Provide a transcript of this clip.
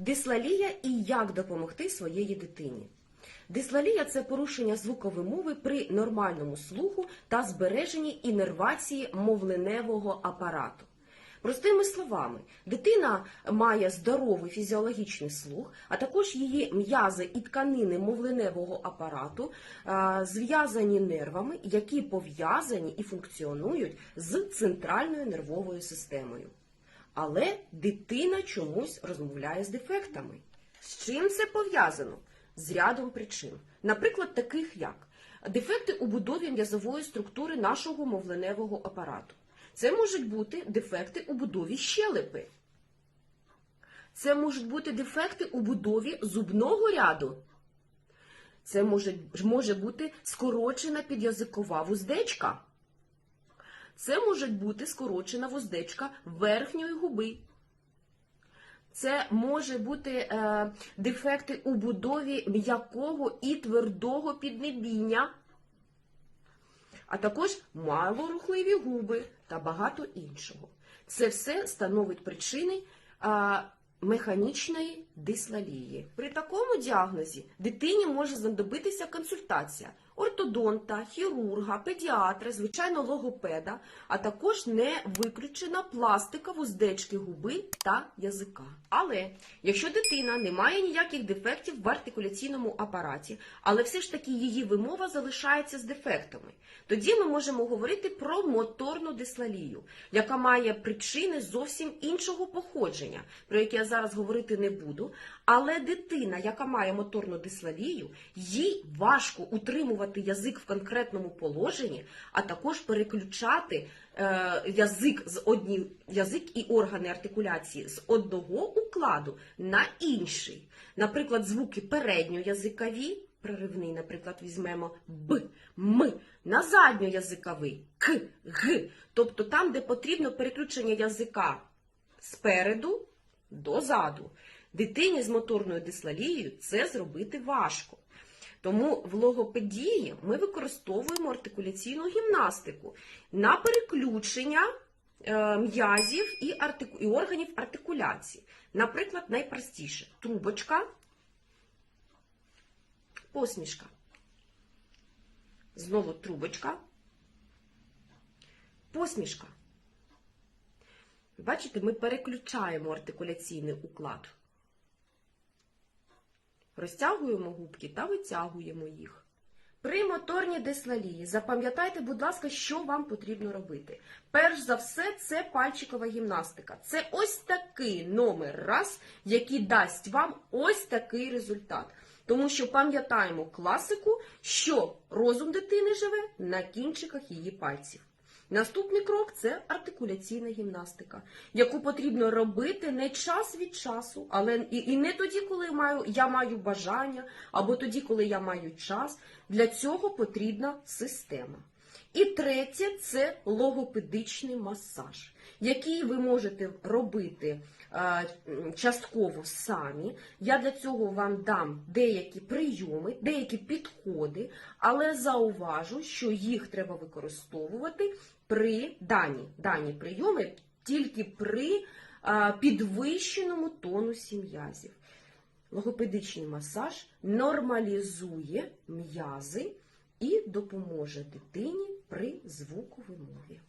Дислалія і як допомогти своєї дитині. Дислалія це порушення звукової мови при нормальному слуху та збереженні інервації мовленевого апарату. Простими словами, дитина має здоровий фізіологічний слух, а також її м'язи і тканини мовленевого апарату а, зв'язані нервами, які пов'язані і функціонують з центральною нервовою системою. Але дитина чомусь розмовляє з дефектами. З чим це пов'язано? З рядом причин. Наприклад, таких як дефекти у будові м'язової структури нашого мовленевого апарату. Це можуть бути дефекти у будові щелепи. Це можуть бути дефекти у будові зубного ряду. Це може, може бути скорочена підязикова вуздечка. Це може бути скорочена вуздечка верхньої губи. Це може бути е, дефекти у будові м'якого і твердого піднебіння, а також малорухливі губи та багато іншого. Це все становить причини е, механічної дислалії. При такому діагнозі дитині може знадобитися консультація ортодонта, хірурга, педіатра, звичайно, логопеда, а також не виключена пластика вуздечки губи та язика. Але якщо дитина не має ніяких дефектів в артикуляційному апараті, але все ж таки її вимова залишається з дефектами, тоді ми можемо говорити про моторну дислалію, яка має причини зовсім іншого походження, про які я зараз говорити не буду. Але дитина, яка має моторну дислалію, їй важко утримувати язик в конкретному положенні, а також переключати е, язик з одні, язик і органи артикуляції з одного укладу на інший. Наприклад, звуки передньоязикові, проривний, наприклад, візьмемо б, м, на задньоязиковий к, г. Тобто там, де потрібно переключення язика спереду до заду. Дитині з моторною дислалією це зробити важко. Тому в логопедії ми використовуємо артикуляційну гімнастику на переключення е, м'язів і, артику... і органів артикуляції. Наприклад, найпростіше трубочка, посмішка. Знову трубочка, посмішка. Бачите, ми переключаємо артикуляційний уклад. Розтягуємо губки та витягуємо їх. При моторній дислалії запам'ятайте, будь ласка, що вам потрібно робити. Перш за все, це пальчикова гімнастика. Це ось такий номер раз, який дасть вам ось такий результат. Тому що пам'ятаємо класику, що розум дитини живе на кінчиках її пальців. Наступний крок це артикуляційна гімнастика, яку потрібно робити не час від часу, але і, не тоді, коли маю, я маю бажання, або тоді, коли я маю час. Для цього потрібна система. І третє це логопедичний масаж, який ви можете робити частково самі. Я для цього вам дам деякі прийоми, деякі підходи, але зауважу, що їх треба використовувати при дані, дані прийоми тільки при підвищеному тонусі м'язів. Логопедичний масаж нормалізує м'язи і допоможе дитині при звуковій мові.